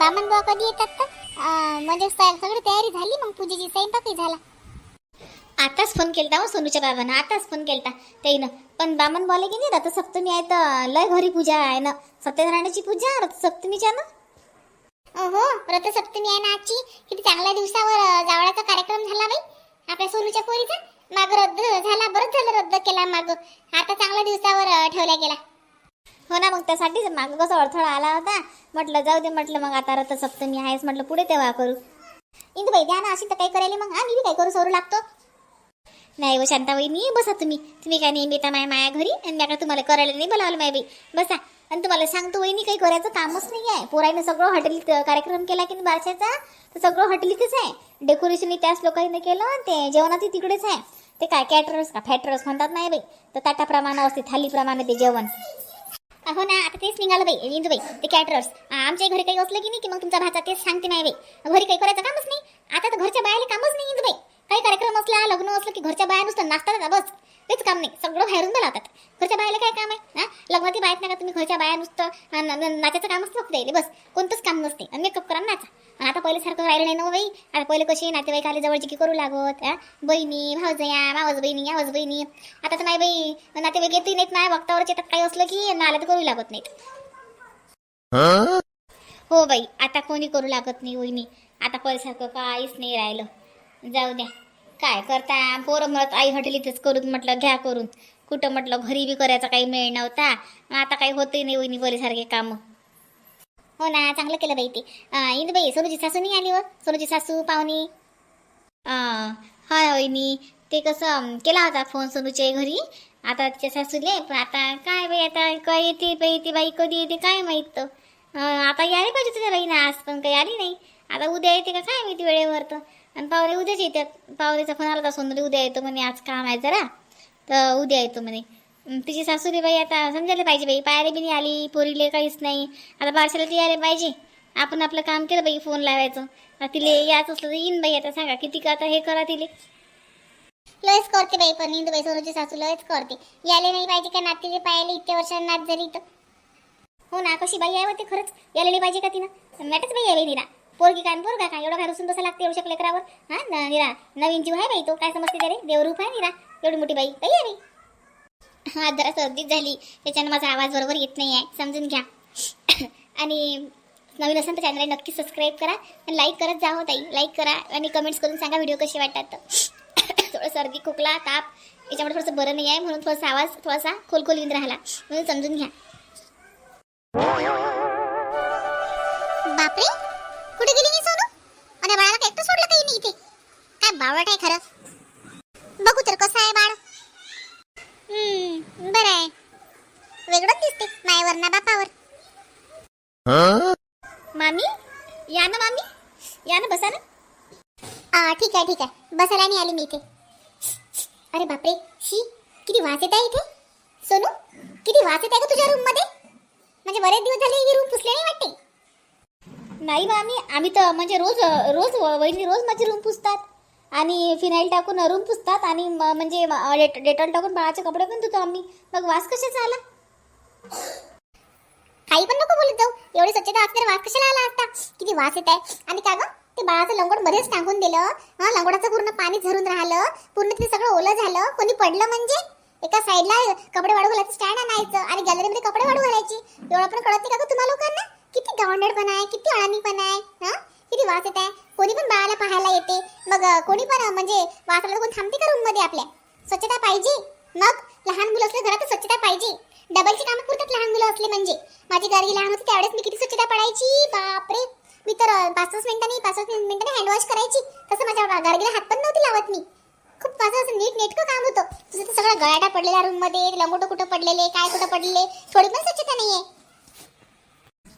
बामन बुवा कधी येतात तर अं, म्हणजे स- सगळी तयारी झाली मग पूजेची स्वयंपाकही झाला. आताच फोन केलता हो सोनूच्या बाबांना आताच फोन केलता त्याईनं पण बामन बोले की नाही रथसप्तमी आहे तर लय घरी पूजा आहे ना. सत्यनारायणाची पूजा रथसप्तमीच्या ना? हो रथसप्तमी आहे ना आजची. किती चांगल्या दिवसावर अं, जावळाचा कार्यक्रम झाला बाई आपल्या सोनूच्या पोरीचा. माग रद्द झाला बरंच झालं रद्द केला माग. आता चांगल्या दिवसावर अं, ठेवला गेला हो ना मग त्यासाठीच मागं कसं अडथळा आला होता. म्हटलं जाऊ दे म्हटलं मग आता रथसप्तमी आहेस म्हटलं पुढे तेव्हा करू. इंदू बाई द्या ना अशी तर काही करायला मग. आम्ही काय बी करू सरू लागतो. नाही हो शांताबाईनी बसा तुम्ही. तुम्ही काय नेहमी येता माया माया घरी? आणि मी तुम्हाला करायला नाही बोलावलं माय बाई. बसा. आणि तुम्हाला सांगतो वहिनी काही करायचं कामच नाही आहे. पोराने सगळं हॉटेलीत कार्यक्रम केला की बारशाचा? तर सगळं हॉटेलीतच आहे. डेकोरेशन त्याच लोकांनी केलं ते जेवणाचे तिकडेच आहे. ते काय कॅटरर्स का? फॅटरर्स म्हणतात नाही बाई. तर ताटाप्रमाणे असते थालीप्रमाणे ते जेवण. हो ना आता तेच निघालं बाई इंदू बाई ते कॅटरर्स. आमच्या घरी काही असलं की नाही की मग तुमचा भाचा तेच सांगते नाही बाई. घरी काही करायचं कामच नाही. आता तर घरच्या बायाला कामच नाही इंदू बाई. काही कार्यक्रम असला लग्न असलं की घरच्या बाया नुसतं नाचतात बस. तेच काम नाही. सगळं बाहेरून लावतात घरच्या बायाला काय काम आहे? हा? लग्नाची बायत नाही का तुम्ही घरच्या बाया नुसतं नाचायचं काम असतं कामच फक्त बस. कोणतंच काम नसते. आणि मेकअप करा नाचा. आणि आता पहिले सारखं राहिलं नाही ना हो बाई. आता पहिले कशी नातेवाईक आले जवळची की करू लागत बहिणी भावजया मावज बहिणी आवाज बहिणी आता तर नाही बाई. नातेवाईक येतही नाहीत नाही वक्तावर येतात. काही असलं की नाला तर करू लागत नाहीत. हो बाई. आता कोणी करू लागत नाही वहिनी. आता पहिल्यासारखं काहीच नाही राहिलं. जाऊ द्या. काय करता? पोरं म्हणत आई हॉटेलीतच करून म्हटलं घ्या करून. कुठं म्हटलं घरी बी करायचा काही मेळ नव्हता. आता काही होतही नाही वहिनी बरीसारखे कामं. हो ना चांगलं केलं बाई ते. अं, बाई सोनूची सासू नाही आली व? सोनूची सासू पाहुणी? अं, हा वहिनी. ते कसं केला होता फोन सोनूच्या घरी? आता तिच्या सासूले पण आता काय बाई आता काय येते बाई ती बाई कधी येते काय माहीत? तर. आता यायला पाहिजे तुझ्या बाईनं आज पण काही आली नाही. आता उद्या येते का काय माहिती वेळेवर तर? आणि पावरे उद्याच येतात पावरेचा फोन आला होता सोनूले उद्या येतो म्हणे आज काम आहे जरा. तर उद्या येतो म्हणे. तिची सासूरी बाई आता समजायला पाहिजे बाई. पायरे बी नाही आली पोरीले काहीच नाही. आता बारशाला ती यायला पाहिजे. आपण आपलं काम केलं बाई फोन लावायचं. तिले याच असलं तर येईन बाई आता सांगा किती का आता हे करा तिले. लयच करते बाई पण इंदू बाई सोनूची सासू लयच करते. याले नाही पाहिजे का नातीचे पायाले? इतक्या वर्षांनी नात झाली तर. हो ना कशी बाई आहे होते खरंच? यायला नाही पाहिजे का तिनं? मॅटच बाई आहे तिला. पोरगी काय पोरगा काय एवढं काय रुसून बसा लागते एवढ्या लेकरावर हा निरा नवीन जीव आहे बाई तो. काय समजते रे देवरूप आहे निरा. एवढी मोठी बाई. काही आहे बाई हा जरा सर्दीच झाली. त्याच्यानं माझा आवाज बरोबर येत नाही आहे. समजून घ्या. आणि नवीन असेल तर चॅनलला नक्की सबस्क्राईब करा. आणि लाईक करत जा हो ताई. लाईक करा आणि कमेंट्स करून सांगा व्हिडिओ कसे वाटतात थोडं सर्दी खोकला ताप याच्यामुळे थोडंसं बरं नाही आहे. म्हणून थोडासा आवाज थोडासा खोलखोल येऊन राहिला. म्हणून समजून घ्या. बापरे! आणि बाळाला काय एकटं सोडलं काही नाही इथे. काय बावळट आहे खरं? बघू तर कसं आहे बाळ. हम्म बरं आहे. वेगळंच दिसते मायवर ना बापावर. मामी? या ना मामी. या ना बसा ना. ठीक आहे ठीक आहे. बसायला नाही आली मी इथे. अरे बापरे शी किती वास येत आहे इथे. सोनू किती वास येत आहे का तुझ्या रूममध्ये? म्हणजे बरेच दिवस झाले ही रूम पुसले नाही वाटते. नाही बा आम्ही आम्ही तर म्हणजे रोज रोज वहिनी रोज माझी रूम पुसतात. आणि फिनाईल टाकून रूम पुसतात आणि म्हणजे डेट- डेटॉल टाकून बाळाचे कपडे पण धुतो आम्ही. मग वास कशाचा आला? काही पण नको बोलत जाऊ. एवढी स्वच्छता असल्यावर वास कशाला आला असता किती वास येत आहे आणि का गं? ते बाळाचं लंगोट मध्येच टाकून दिलं. हा लंगोटाचं पूर्ण पाणी झरून राहिलं. पूर्ण ते सगळं ओलं झालं. कोणी पडलं म्हणजे? एका साईडला कपडे वाढू घालायचं स्टँड आणायचं आणि गॅलरीमध्ये कपडे वाढू घालायची. एवढं पण कळत नाही का तुम्हाला लोकांना? किती गावंडड आहे किती अळणी आहे हा? किती वास येत आहे. कोणी पण बाळाला पाहायला येते. मग कोणी पण म्हणजे वासाला कोण थांबते का रूममध्ये आपल्या? स्वच्छता पाहिजे. मग लहान मुलं असले घरात तर स्वच्छता पाहिजे. डबलची कामं पुरतात लहान मुलं असले म्हणजे. माझी गाडी लहान होती त्यावेळेस मी किती स्वच्छता पडायची बापरे. मी तर पाच पाच मिनिटांनी पाच पाच मिनिटांनी हँडवॉश करायची. तसं माझ्या गाडगीला हात पण नव्हती लावत मी. खूप माझं असं नीट नेटकं काम होतं? तुझं तर सगळं गळाटा पडलेला रूममध्ये लंगोटं कुठं पडलेले काय कुठं पडलेले? थोडी पण स्वच्छता नाहीये. आहे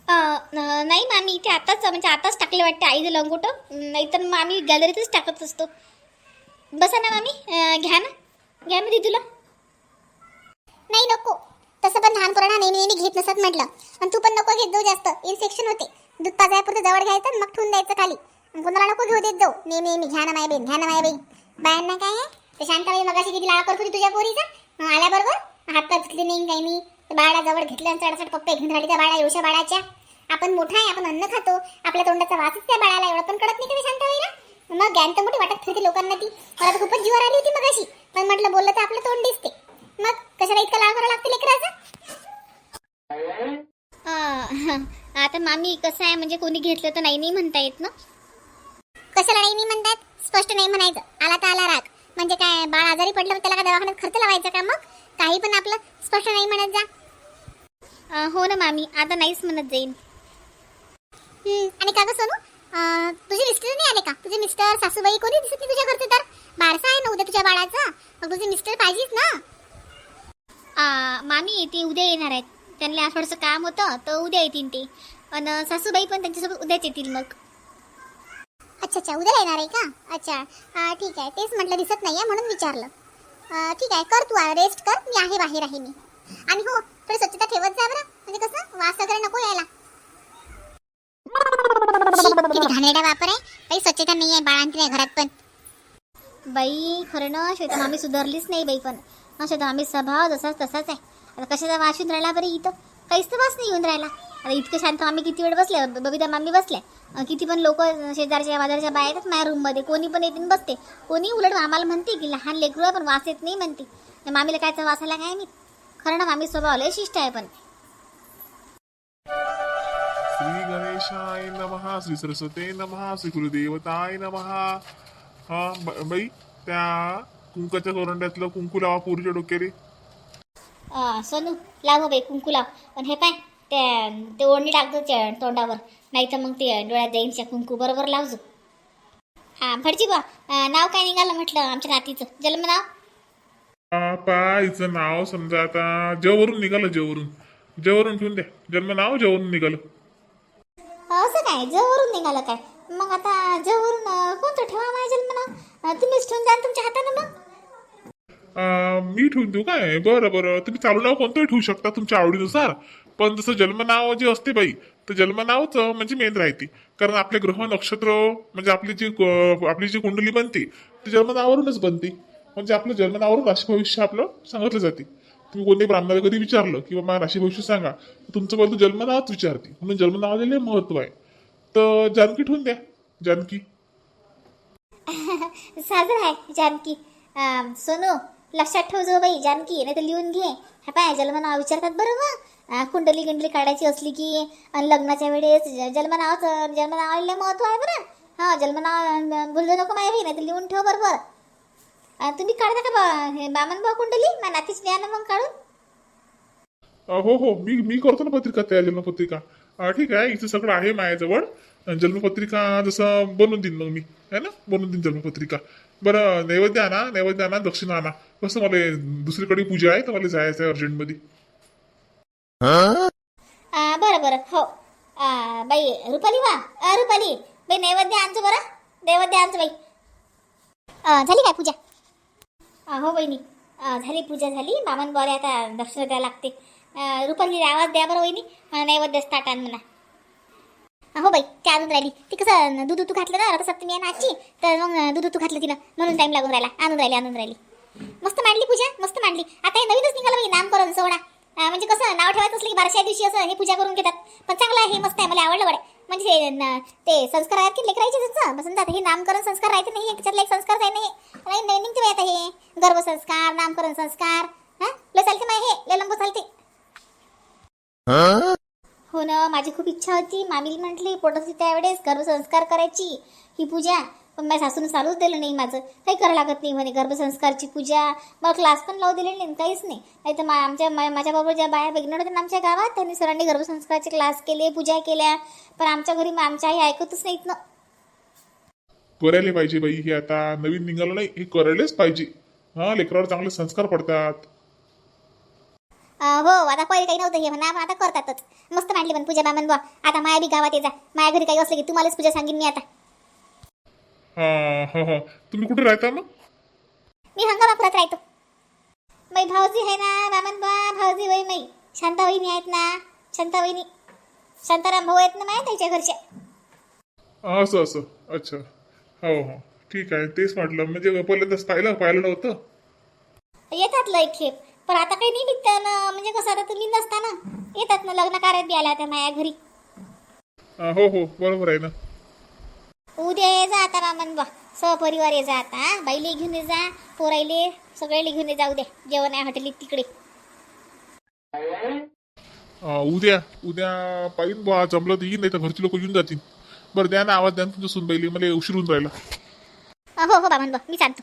नाही मामी ते आताच म्हणजे आताच टाकले वाटते आईचं लंगोट. नाहीतर मग आम्ही गॅलरीतच टाकत असतो. बसा ना मामी घ्या ना. घ्या मी तुला नाही नको. तसं पण लहान पोरांना नेहमी नेहमी घेत नसत म्हटलं. आणि तू पण नको घेत जाऊ जास्त. इन्फेक्शन होते. दूध पाजायपुरतं जवळ घ्यायचं आणि मग ठेवून द्यायचं खाली. कोणाला नको घेऊ देत जाऊ. नेहमी नेहमी. घ्या ना माय बहीण घ्या ना माय बहीण. बायांना काय आहे? ते शांताबाई मगाशी किती लाळ करत होती तुझ्या पोरीचा? आल्याबरोबर? हात पाय नाही काही नाही. बाळा जवळ घेतलं आणि चढचढ पप्पे घेऊन राहिली त्या बाळा एवढ्या बाळाच्या. आपण मोठा आहे आपण अन्न खातो. आपल्या तोंडाचा वासच त्या बाळाला एवढं पण कळत नाही कधी शांत होईना मग ज्ञान तर मोठी वाटत फिरते लोकांना ती. मला तर खूपच जीवर आली होती मग अशी पण म्हटलं बोललं तर आपलं तोंड दिसते. मग कशाला इतका लाळ करावं लागते लेकराचा? आता मामी कसं आहे? म्हणजे कोणी घेतलं तर नाही नाही म्हणता येत ना? कशाला नाही नाही म्हणतात? स्पष्ट नाही म्हणायचं. आला तर आला राग. म्हणजे काय बाळ आजारी पडलं तर त्याला काय दवाखान्यात खर्च लावायचा का मग? काही पण आपलं स्पष्ट नाही म्हणत जा. अं, हो ना मामी. आता नाहीच म्हणत जाईन. हम्म, आणि का ग सोनू अं, तुझे मिस्टर नाही आले का? तुझे मिस्टर सासूबाई कोणी दिसत नाही तुझ्या घरचे तर? बारसा आहे ना उद्या तुझ्या बाळाचं? मग तुझे मिस्टर पाहिजेच ना. अं, मामी ते उद्या येणार आहेत. त्यांना थोडंसं काम होतं तर उद्या येतील ते. आणि सासूबाई पण त्यांच्यासोबत उद्याच येतील मग. अच्छा अच्छा. उद्या येणार आहे का? अच्छा. हा ठीक आहे. तेच म्हटलं दिसत नाहीये म्हणून विचारलं. अं, ठीक आहे. कर तू रेस्ट कर. मी आहे बाहेर आहे मी आणि हो थोडी स्वच्छता ठेवत जा बरं. म्हणजे कसं? वास वगैरे नको यायला. किती घाणेरडा वापर आहे. काही स्वच्छता नाही आहे. नाही घरात पण. बाई खरं ना श्वेता मामी सुधारलीच नाही बाई पण. ना श्वेता मामी स्वभाव जसाच तसाच आहे. आता कशाचा वास येऊन राहिला बरं इथं? काहीच तर वास नाही येऊन राहिला. आता इतकं शांत मामी किती वेळ बसल्या बबिता मामी बसल्या. किती पण लोक शेजारच्या बाजारच्या बाहेर येतात माझ्या रूममध्ये कोणी पण येते बसते. कोणी उलट आम्हाला म्हणते की लहान लेकरू पण वास येत नाही म्हणते. मामीला कायचा वास आला काय मी खरं ना मामी स्वभाव लय शिष्ट आहे पण. श्री गणेशाय नमः श्री सरस्वते नमः श्री गुरुदेवताय नमः. हा ब- बाई त्या कुंकाच्या तोरंड्यातलं कुंकू लावा पोरीच्या डोक्याले. अं, सोनू लाव बाई कुंकू लाव. पण हे पाय ते ते ओढणी टाकतो त्या तोंडावर. नाही तर मग ते डोळ्यात जाईनच्या कुंकू बरोबर लावजो. हा भटजी बा अं, नाव काय निघालं म्हटलं आमच्या नातीचं? जन्म नाव बापा हिचं नाव समजा आता जवरून निघालं जवरून. जवरून ठेवून द्या. जन्म नाव जवरून निघालं. असं काय? जवळून निघालं काय? मग आता जवळून अं, कोणतं ठेवा माझ्या जन्म नाव तुम्हीच ठेवून द्या ना तुमच्या हातानं मग. अं, मी ठेवून देऊ काय? बरं बरं. तुम्ही चालू नाव कोणतंही ठेवू शकता तुमच्या आवडीनुसार. पण जसं जन्मनाव जे असते बाई तर जन्मनावच म्हणजे मेन राहते. कारण आपले ग्रह नक्षत्र म्हणजे आपली जी क- आपली जी कुंडली बनते ती जन्मनावावरूनच बनते. म्हणजे आपलं जन्मनावावरून राशी भविष्य आपलं सांगितलं जाते. तुम्ही कोणत्याही ब्राह्मणाला कधी विचारलं की बाबा राशी भविष्य सांगा तुमचं बोलतो जन्मनावच विचारते. म्हणून जन्मनावाला लय महत्त्व आहे. तर जानकी ठेवून द्या. जानकी. साजर आहे जानकी. अं, सोनू लक्षात ठेव जो बाई जानकी नाही तर लिहून घे. हा पाय जन्म नाव विचारतात बरं मग. अं, कुंडली गिंडली काढायची असली की अन् लग्नाच्या वेळेस ज- जन्मनावाचं जन्मनावाला महत्त्व आहे बरं. हा जन्मनाव बोललो नको माहिती नाही तर लिहून ठेव बरोबर. तुम्ही काढता का बा हे बामन बा कुंडली? मा नातीच द्या ना मग काढून. अ, हो हो मी मी करतो ना पत्रिका तयार जन्मपत्रिका अ, ठीक आहे इथं सगळं आहे माझ्याजवळ. जन्मपत्रिका जसं बनवून देईन मग मी है ना? बनवून देईन जन्मपत्रिका बरं नैवेद्य आणा नैवेद्य आणा दक्षिण आणा. कसं मला दुसरीकडे पूजा आहे तर मला जायचं आहे अर्जंटमध्ये. अं, बरं बरं हो. अं, बाई रुपाली वा? रुपाली बाई नैवेद्य आणतो बरं. नैवेद्य आणतो बाई. झाली काय पूजा? हो वहिनी झाली पूजा झाली. बामन बोरे आता दक्षिण द्यावं लागते. अं, रुपाली आवाज द्या बरं वहिनी. मला नैवेद्य आण म्हणा. हो बाई काय अजून राहिली. ती कसं दूध तू घातलं ना रथसप्तमी आहे ना आजची तर मग दूध तू घातलं तिनं. म्हणून टाईम लागून राहिला. आणून राहिली आणून राहिली. मस्त मांडली पूजा मस्त मांडली. आता हे नवीनच निघालं बाई नामकरण सोहळा. सोडा म्हणजे कसं नाव ठेवायचं असलं की बारशा दिवशी असं हे पूजा करून घेतात. पण चांगलं आहे मस्त आहे मला आवडलं बरं म्हणजे न- ते संस्कार आहेत की लेकरायचे त्यांचं? मग हे नामकरण संस्कार राहते नाही त्याच्यातला एक संस्कार आहे नाही. नाही नाही निघते बाई आता हे गर्भसंस्कार नामकरण संस्कार हा? लय चालते माय हे. लय लंबू चालते. हो ना माझी खूप इच्छा होती. मामीला म्हटली पोटत होती त्यावेळेस गर्भसंस्कार करायची. ही पूजा. पण माझ्या सासून चालूच दिलं नाही माझं. काही करावं लागत नाही म्हणे गर्भसंस्कारची पूजा. मला क्लास पण लावू दिले नाही काहीच नाही. नाही तर मा आमच्या माझ्याबरोबर ज्या बाया बघणार होत्या ना आमच्या गावात त्यांनी सरांनी गर्भसंस्कारचे क्लास केले पूजा केल्या. पण आमच्या घरी आमच्या आई ऐकतच नाहीत ना. करायला पाहिजे बाई हे आता नवीन निघालं नाही हे करायलाच पाहिजे. हा लेकरावर चांगले संस्कार पडतात. हो आता पहिले काही नव्हतं हे म्हणा आता करतातच. मस्त मांडली पण पूजा बामन बुवा. आता माया बी गावात ये जा. माझ्या घरी काही असलं की तुम्हालाच पूजा सांगेन मी आता. हा हा हा. तुम्ही कुठे राहता मग? मी हंगामापुरात राहतो. बाई भाऊजी आहे ना बामन बा भाऊजी बाई माई. शांता वहिनी आहेत ना शांता वहिनी. शांताराम भाऊ आहेत ना माय त्याच्या घरच्या असं असं. अच्छा. हो हो. ठीक आहे तेच म्हटलं. म्हणजे पहिल्यांदाच पाहिलं पाहिलं नव्हतं? येतात लय खेप. पण आता काही निमित्तानं म्हणजे कसं आता तुम्ही नसता ना. येतात ना लग्न कार्यात बी आल्या त्या माया घरी. हो हो. बरोबर आहे ना. उद्या ये जा आता मामन बा सहपरिवार ये जा आता? बाईले घेऊन ये जा पोराईले सगळ्याला घेऊन ये जा उद्या जेवण आहे हॉटेलीत तिकडे. उद्या उद्या पाहिजे बा जमलं तर येईन नाही तर घरचे लोक येऊन जातील. बरं द्या ना आवाज द्या ना तुमच्या सुनबाईले मला उशीर होऊन राहिला. हो हो बाबा मी सांगतो.